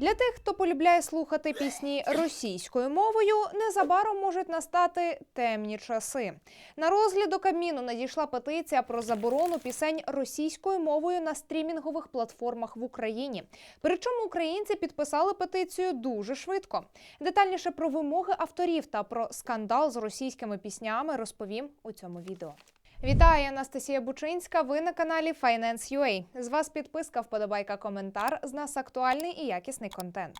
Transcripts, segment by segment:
Для тих, хто полюбляє слухати пісні російською мовою, незабаром можуть настати темні часи. На розгляд до Кабміну надійшла петиція про заборону пісень російською мовою на стрімінгових платформах в Україні. Причому українці підписали петицію дуже швидко. Детальніше про вимоги авторів та про скандал з російськими піснями розповім у цьому відео. Вітаю, Анастасія Бучинська. Ви на каналі Finance.ua. З вас підписка, вподобайка, коментар. З нас актуальний і якісний контент.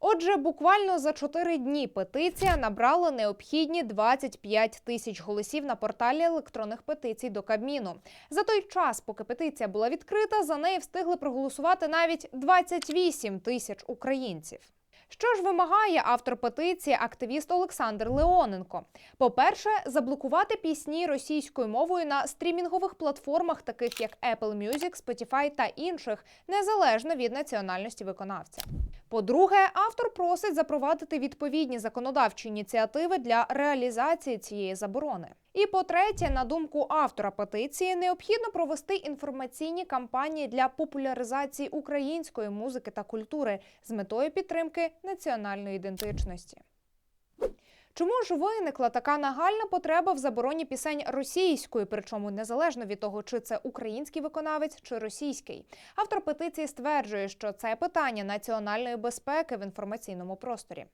Отже, буквально за 4 дні петиція набрала необхідні 25 тисяч голосів на порталі електронних петицій до Кабміну. За той час, поки петиція була відкрита, за неї встигли проголосувати навіть 28 тисяч українців. Що ж вимагає автор петиції активіст Олександр Леоненко? По-перше, заблокувати пісні російською мовою на стрімінгових платформах, таких як Apple Music, Spotify та інших, незалежно від національності виконавця. По-друге, автор просить запровадити відповідні законодавчі ініціативи для реалізації цієї заборони. І по-третє, на думку автора петиції, необхідно провести інформаційні кампанії для популяризації української музики та культури з метою підтримки національної ідентичності. Чому ж виникла така нагальна потреба в забороні пісень російською, причому незалежно від того, чи це український виконавець чи російський? Автор петиції стверджує, що це питання національної безпеки в інформаційному просторі.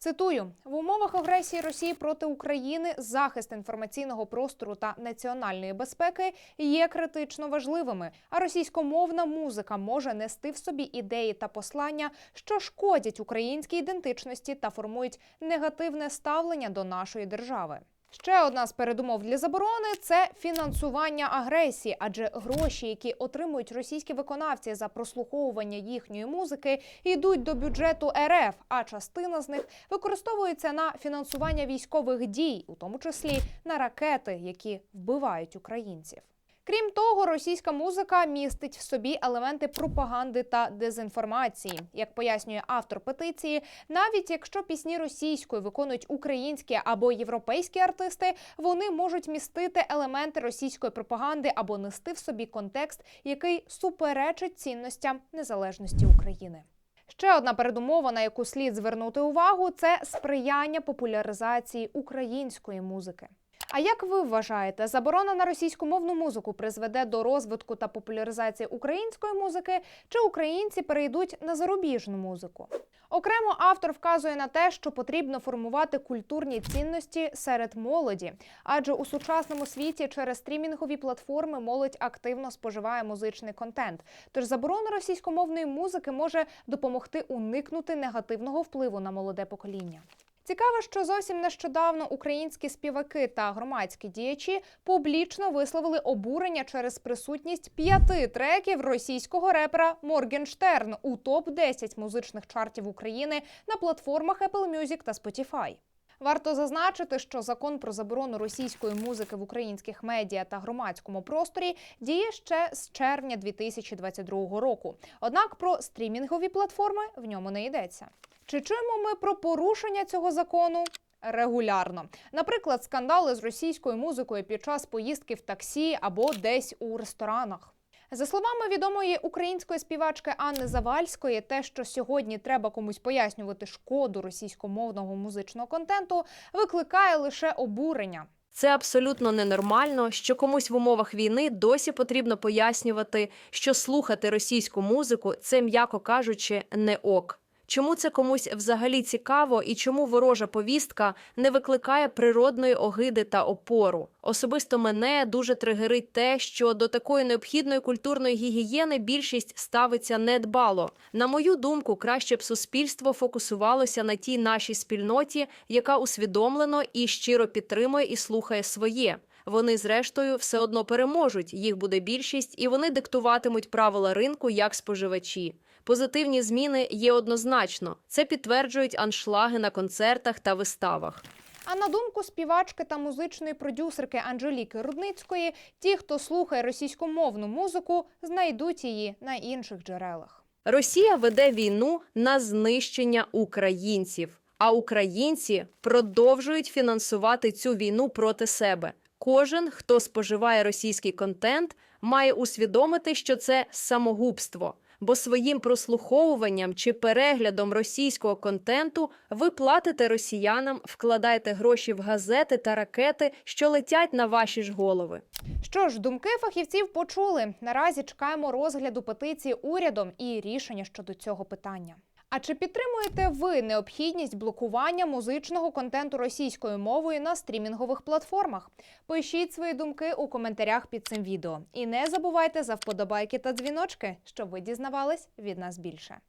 Цитую в умовах агресії Росії проти України захист інформаційного простору та національної безпеки є критично важливими. А російськомовна музика може нести в собі ідеї та послання, що шкодять українській ідентичності та формують негативне ставлення до нашої держави. Ще одна з передумов для заборони це фінансування агресії, адже гроші, які отримують російські виконавці за прослуховування їхньої музики, йдуть до бюджету РФ, а частина з них використовується на фінансування військових дій, у тому числі на ракети, які вбивають українців. Крім того, російська музика містить в собі елементи пропаганди та дезінформації. Як пояснює автор петиції, навіть якщо пісні російською виконують українські або європейські артисти, вони можуть містити елементи російської пропаганди або нести в собі контекст, який суперечить цінностям незалежності України. Ще одна передумова, на яку слід звернути увагу, це сприяння популяризації української музики. А як ви вважаєте, заборона на російськомовну музику призведе до розвитку та популяризації української музики, чи українці перейдуть на зарубіжну музику? Окремо автор вказує на те, що потрібно формувати культурні цінності серед молоді, адже у сучасному світі через стрімінгові платформи молодь активно споживає музичний контент. Тож заборона російськомовної музики може допомогти уникнути негативного впливу на молоде покоління. Цікаво, що зовсім нещодавно українські співаки та громадські діячі публічно висловили обурення через присутність п'яти треків російського репера Моргенштерн у топ 10 музичних чартів України на платформах Apple Music та Spotify. Варто зазначити, що закон про заборону російської музики в українських медіа та громадському просторі діє ще з червня 2022 року. Однак про стрімінгові платформи в ньому не йдеться. Чи чуємо ми про порушення цього закону? Регулярно, наприклад, скандали з російською музикою під час поїздки в таксі або десь у ресторанах. За словами відомої української співачки Анни Завальської, те, що сьогодні треба комусь пояснювати шкоду російськомовного музичного контенту, викликає лише обурення. Це абсолютно ненормально, що комусь в умовах війни досі потрібно пояснювати, що слухати російську музику це, м'яко кажучи, не ок. Чому це комусь взагалі цікаво і чому ворожа повістка не викликає природної огиди та опору? Особисто мене дуже тригерить те, що до такої необхідної культурної гігієни більшість ставиться недбало. На мою думку, краще б суспільство фокусувалося на тій нашій спільноті, яка усвідомлено і щиро підтримує і слухає своє. Вони, зрештою, все одно переможуть. Їх буде більшість, і вони диктуватимуть правила ринку як споживачі. Позитивні зміни є однозначно. Це підтверджують аншлаги на концертах та виставах. А на думку співачки та музичної продюсерки Анжеліки Рудницької, ті, хто слухає російськомовну музику, знайдуть її на інших джерелах. Росія веде війну на знищення українців, а українці продовжують фінансувати цю війну проти себе. Кожен, хто споживає російський контент, має усвідомити, що це самогубство. Бо своїм прослуховуванням чи переглядом російського контенту ви платите росіянам, вкладаєте гроші в газети та ракети, що летять на ваші ж голови. Що ж, думки фахівців почули. Наразі чекаємо розгляду петиції урядом і рішення щодо цього питання. А чи підтримуєте ви необхідність блокування музичного контенту російською мовою на стрімінгових платформах? Пишіть свої думки у коментарях під цим відео. І не забувайте за вподобайки та дзвіночки, щоб ви дізнавались від нас більше.